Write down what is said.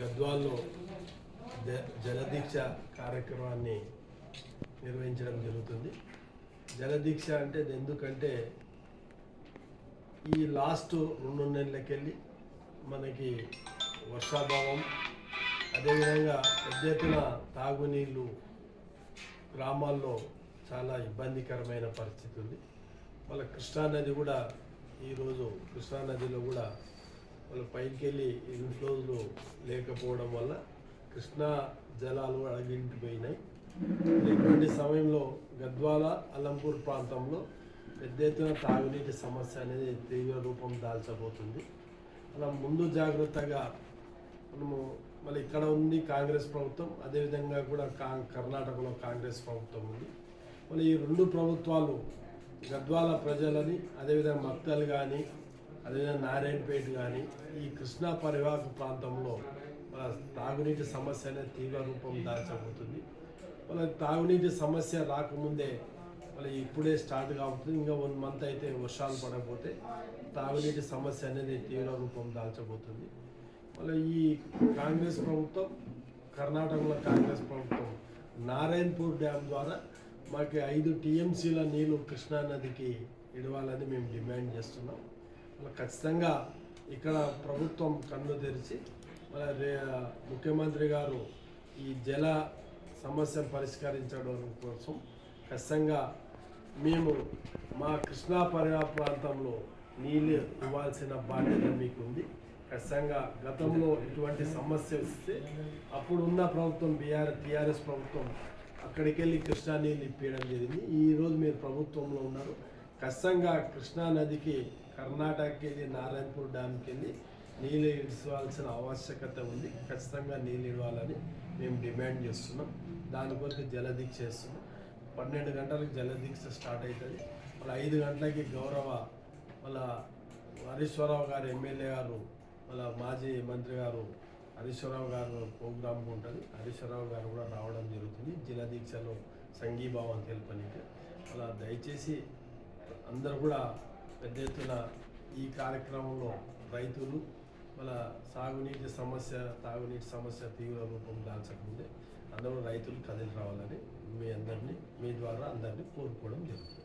గద్వాల్లో జ- జలదీక్ష కార్యక్రమాన్ని నిర్వహించడం జరుగుతుంది. జలదీక్ష అంటే ఎందుకంటే ఈ లాస్ట్ రెండు నెలలకెళ్ళి మనకి వర్షాభావం అదేవిధంగా పెద్ద ఎత్తున తాగునీళ్ళు గ్రామాల్లో చాలా ఇబ్బందికరమైన పరిస్థితి ఉంది. వాళ్ళ కృష్ణానది కూడా ఈరోజు కృష్ణానదిలో కూడా వాళ్ళ పైకి వెళ్ళి ఇన్ఫ్లోలు లేకపోవడం వల్ల కృష్ణా జలాలు అడగింటిపోయినాయి ఇటువంటి సమయంలో గద్వాల అల్లంపూర్ ప్రాంతంలో పెద్ద ఎత్తున తాగునీటి సమస్య అనేది తీవ్ర రూపం దాల్చబోతుంది. అలా ముందు జాగ్రత్తగా మనము మళ్ళీ ఇక్కడ ఉంది కాంగ్రెస్ ప్రభుత్వం అదేవిధంగా కూడా కా కర్ణాటకలో కాంగ్రెస్ ప్రభుత్వం ఉంది. మళ్ళీ ఈ రెండు ప్రభుత్వాలు గద్వాల ప్రజలని అదేవిధంగా మత్తలు కానీ అదేవిధంగా నారాయణపేట కానీ ఈ కృష్ణా పరివాహక ప్రాంతంలో తాగునీటి సమస్య అనేది తీవ్ర రూపం దాల్చబోతుంది మళ్ళీ తాగునీటి సమస్య రాకముందే మళ్ళీ ఇప్పుడే స్టార్ట్ కాబోతుంది. ఇంకా వన్ మంత్ అయితే వర్షాలు పడకపోతే తాగునీటి సమస్య అనేది తీవ్ర రూపం దాల్చబోతుంది మళ్ళీ ఈ కాంగ్రెస్ ప్రభుత్వం కర్ణాటకలో కాంగ్రెస్ ప్రభుత్వం నారాయణపూర్ డ్యామ్ ద్వారా మాకు ఐదు టీఎంసీల నీళ్ళు కృష్ణా నదికి ఇవ్వాలని మేము డిమాండ్ చేస్తున్నాం. ఖచ్చితంగా ఇక్కడ ప్రభుత్వం కన్ను తెరిచి మన ముఖ్యమంత్రి గారు ఈ జల సమస్యను పరిష్కరించడం కోసం ఖచ్చితంగా మేము మా కృష్ణా పరివా ప్రాంతంలో నీళ్ళు ఇవ్వాల్సిన బాధ్యత మీకు ఉంది ఖచ్చితంగా గతంలో ఇటువంటి సమస్య వస్తే అప్పుడు ఉన్న ప్రభుత్వం బీఆర్ టీఆర్ఎస్ ప్రభుత్వం అక్కడికి వెళ్ళి కృష్ణా నీళ్ళు ఇప్పించడం జరిగింది. ఈరోజు మీరు ప్రభుత్వంలో ఉన్నారు. ఖచ్చితంగా కృష్ణా నదికి కర్ణాటకకి వెళ్ళి నారాయణపూర్ డ్యామ్కి వెళ్ళి నీళ్ళు ఇడ్చవలసిన ఆవశ్యకత ఉంది. ఖచ్చితంగా నీళ్ళు ఇవ్వాలని మేము డిమాండ్ చేస్తున్నాం. దాని కొరకు జలదీక్ష చేస్తున్నాం. పన్నెండు గంటలకు జలదీక్ష స్టార్ట్ అవుతుంది. మళ్ళీ ఐదు గంటలకి గౌరవ మళ్ళా హరీశ్వరరావు గారు ఎమ్మెల్యే గారు మళ్ళా మాజీ మంత్రి గారు హరీశ్వరరావు గారు ప్రోగ్రామ్ ఉంటుంది. హరీశ్వరరావు గారు కూడా రావడం జరుగుతుంది. జలదీక్షలో సంఘీభావం తెలుపనికి. అలా దయచేసి అందరూ కూడా పెద్ద ఎత్తున ఈ కార్యక్రమంలో రైతులు మన సాగునీటి సమస్య తాగునీటి సమస్య తీవ్ర రూపం దాల్చకముందే అందరూ రైతులు కదిలి రావాలని మీ అందరినీ మీ ద్వారా అందరినీ కోరుకోవడం జరుగుతుంది.